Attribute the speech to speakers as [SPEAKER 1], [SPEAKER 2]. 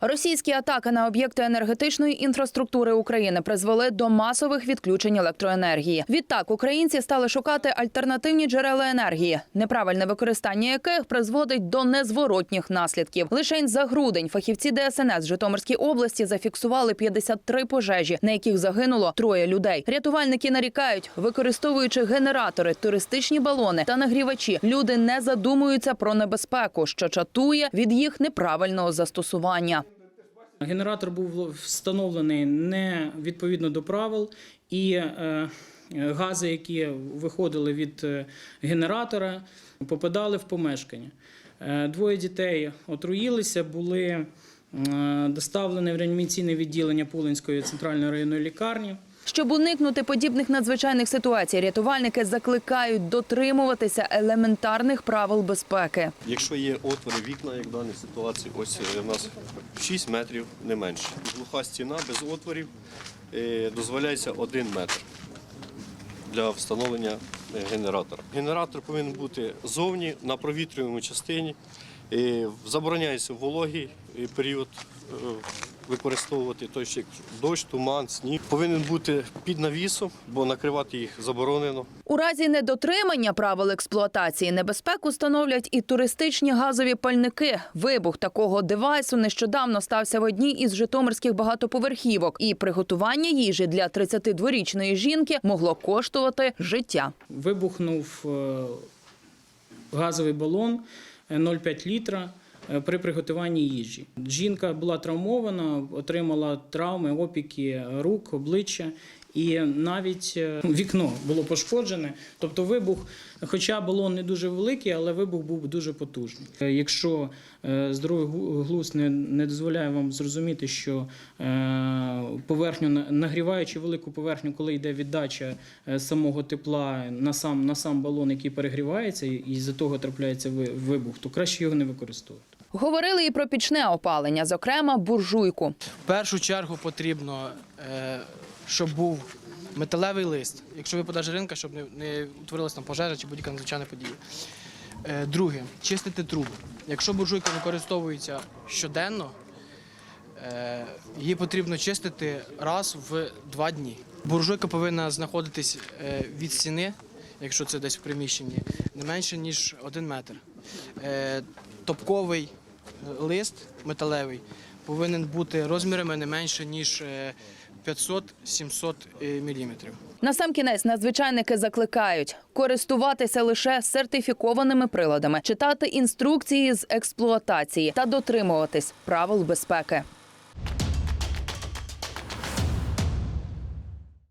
[SPEAKER 1] Російські атаки на об'єкти енергетичної інфраструктури України призвели до масових відключень електроенергії. Відтак українці стали шукати альтернативні джерела енергії, неправильне використання яких призводить до незворотніх наслідків. Лишень за грудень фахівці ДСНС Житомирській області зафіксували 53 пожежі, на яких загинуло троє людей. Рятувальники нарікають, використовуючи генератори, туристичні балони та нагрівачі, люди не задумуються про небезпеку, що чатує від їх неправильного застосування.
[SPEAKER 2] Генератор був встановлений не відповідно до правил, і е, гази, які виходили від е, генератора, попадали в помешкання. Е, Двоє дітей отруїлися, були доставлені в реанімаційне відділення Пулинської центральної районної лікарні.
[SPEAKER 1] Щоб уникнути подібних надзвичайних ситуацій, рятувальники закликають дотримуватися елементарних правил безпеки.
[SPEAKER 3] Якщо є отвори вікна, як в даній ситуації, ось е, в нас 6 метрів не менше. Глуха стіна без отворів е, дозволяється 1 метр для встановлення е, генератора. Генератор повинен бути зовні на провітрюваній частині. Е, Забороняється вологий е, період е, використовувати той як дощ, туман, сніг. Повинен бути під навісом, бо накривати їх заборонено.
[SPEAKER 1] У разі недотримання правил експлуатації небезпеку становлять і туристичні газові пальники. Вибух такого девайсу нещодавно стався в одній із житомирських багатоповерхівок, і приготування їжі для 32-річної жінки могло коштувати життя.
[SPEAKER 2] Вибухнув е, газовий балон е, 0,5 літра е, при приготуванні їжі. Жінка була травмована, отримала травми, опіки рук, обличчя. І навіть е, вікно було пошкоджене. Тобто вибух, хоча балон не дуже великий, але вибух був дуже потужний. Е, Якщо е, здоровий глузд не, дозволяє вам зрозуміти, що е, поверхню на- нагріваючи велику поверхню, коли йде віддача е, самого тепла на сам, на сам балон, який перегрівається, і з-за того трапляється ви- вибух, то краще його не використовувати.
[SPEAKER 1] Говорили і про пічне опалення, зокрема буржуйку.
[SPEAKER 4] В першу чергу потрібно, е, щоб був металевий лист, якщо випадає жиринка, щоб не, утворилася там пожежа чи будь-яка надзвичайна подія. Е, Друге, чистити труби. Якщо буржуйка використовується щоденно, е, її потрібно чистити раз в два дні. Буржуйка повинна знаходитись від стіни, якщо це десь в приміщенні, не менше ніж один метр. Е, Топковий е, лист металевий повинен бути розмірами не менше ніж е, 500-700 мм.
[SPEAKER 1] Насамкінець надзвичайники закликають користуватися лише сертифікованими приладами, читати інструкції з експлуатації та дотримуватись правил безпеки.